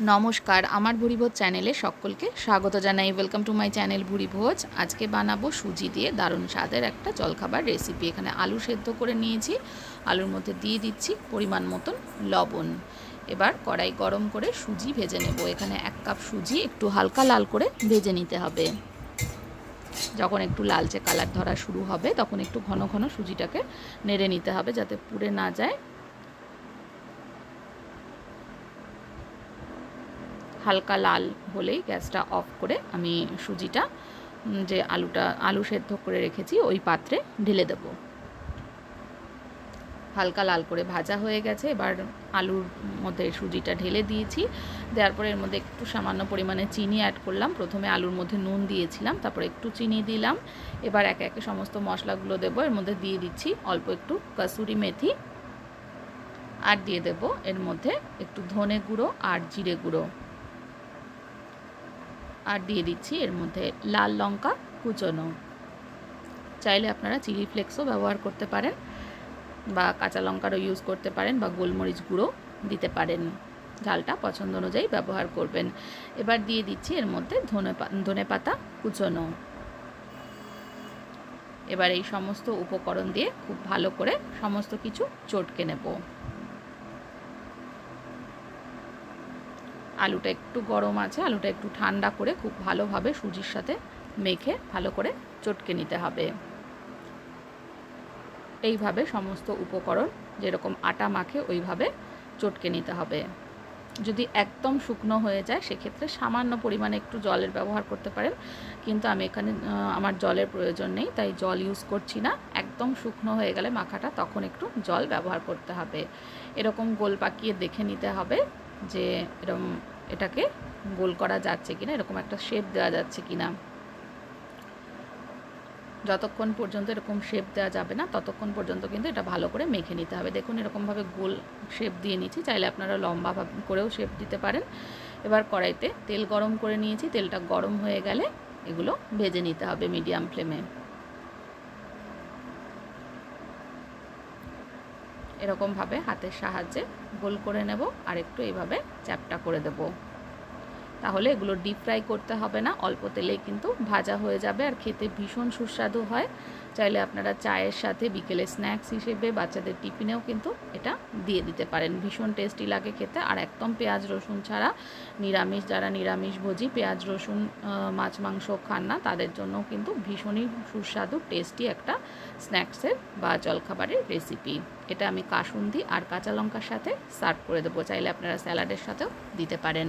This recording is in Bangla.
নমস্কার, আমার ভুরিভোজ চ্যানেলে সকলকে স্বাগত জানাই। Welcome to my channel Bhurivoj আজকে বানাবো সুজি দিয়ে দারুণ স্বাদের একটা জলখাবার রেসিপি এখানে আলু সেদ্ধ করে নিয়েছি, আলুর মধ্যে দিয়ে দিচ্ছি পরিমাণ মতন লবণ। এবার কড়াই গরম করে সুজি ভেজে নেব। এখানে এক কাপ সুজি একটু হালকা লাল করে ভেজে নিতে হবে। যখন একটু লালচে কালার ধরা শুরু হবে, তখন একটু ঘন ঘন সুজিটাকে নেড়ে নিতে হবে যাতে পুড়ে না যায়। হালকা লাল হলেই গ্যাসটা অফ করে আমি সুজিটা যে আলুটা, আলু সেদ্ধ করে রেখেছি, ওই পাত্রে ঢেলে দেব। হালকা লাল করে ভাজা হয়ে গেছে, এবার আলুর মধ্যে সুজিটা ঢেলে দিয়েছি। দেওয়ার পরে এর মধ্যে একটু সামান্য পরিমাণে চিনি অ্যাড করলাম। প্রথমে আলুর মধ্যে নুন দিয়েছিলাম, তারপর একটু চিনি দিলাম। এবার একে একে সমস্ত মশলাগুলো দেবো, এর মধ্যে দিয়ে দিচ্ছি অল্প একটু কাসুরি মেথি। আর দিয়ে দেব এর মধ্যে একটু ধনে গুঁড়ো আর জিরে গুঁড়ো। আর দিয়ে দিচ্ছি এর মধ্যে লাল লঙ্কা কুচনো। চাইলে আপনারা চিলি ফ্লেক্সও ব্যবহার করতে পারেন বা কাঁচা লঙ্কারও ইউজ করতে পারেন বা গোলমরিচ গুঁড়ো দিতে পারেন। ঝালটা পছন্দ অনুযায়ী ব্যবহার করবেন। এবার দিয়ে দিচ্ছি এর মধ্যে ধনে ধনে পাতা কুচনো। এবার এই সমস্ত উপকরণ দিয়ে খুব ভালো করে সমস্ত কিছু চটকে নেব। আলুটা একটু গরম আছে, আলুটা একটু ঠান্ডা করে খুব ভালোভাবে সুজির সাথে মেখে ভালো করে চটকে নিতে হবে। এইভাবে সমস্ত উপকরণ যেরকম আটা মাখে ওইভাবে চটকে নিতে হবে। যদি একদম শুকনো হয়ে যায়, সেক্ষেত্রে সামান্য পরিমাণে একটু জলের ব্যবহার করতে পারেন। কিন্তু আমি এখানে আমার জলের প্রয়োজন নেই, তাই জল ইউজ করছি না। একদম শুকনো হয়ে গেলে মাখাটা, তখন একটু জল ব্যবহার করতে হবে। এরকম গোল পাকিয়ে দেখে নিতে হবে। যে এরকম এটাকে গোল করা যাচ্ছে কিনা, এরকম একটা শেপ দেওয়া যাচ্ছে কিনা। যতক্ষণ পর্যন্ত এরকম শেপ দেওয়া যাবে না, ততক্ষণ পর্যন্ত কিন্তু এটা ভালো করে মেখে নিতে হবে। দেখুন, এরকমভাবে গোল শেপ দিয়ে নিচ্ছি চাইলে আপনারা লম্বা করেও শেপ দিতে পারেন। এবার কড়াইতে তেল গরম করে নিয়েছি, তেলটা গরম হয়ে গেলে এগুলো ভেজে নিতে হবে মিডিয়াম ফ্লেমে এরকমভাবে হাতের সাহায্যে গোল করে নেব আর একটু এইভাবে চ্যাপটা করে দেব। তাহলে এগুলো ডিপ ফ্রাই করতে হবে না। অল্প তেলেই কিন্তু ভাজা হয়ে যাবে আর খেতে ভীষণ সুস্বাদু হয়। চাইলে আপনারা চায়ের সাথে বিকেলে স্ন্যাক্স হিসেবে বাচ্চাদের টিফিনেও কিন্তু এটা দিয়ে দিতে পারেন। ভীষণ টেস্টি লাগে খেতে। আর একদম পেঁয়াজ রসুন ছাড়া নিরামিষ, যারা নিরামিষ ভোজি, পেঁয়াজ রসুন মাছ, মাংস খান না, তাদের জন্য কিন্তু ভীষণই সুস্বাদু টেস্টি একটা স্ন্যাক্সের বা জলখাবারের রেসিপি এটা আমি কাসুন্দি আর কাঁচা লঙ্কার সাথে সার্ভ করে দেবো। চাইলে আপনারা স্যালাডের সাথেও দিতে পারেন।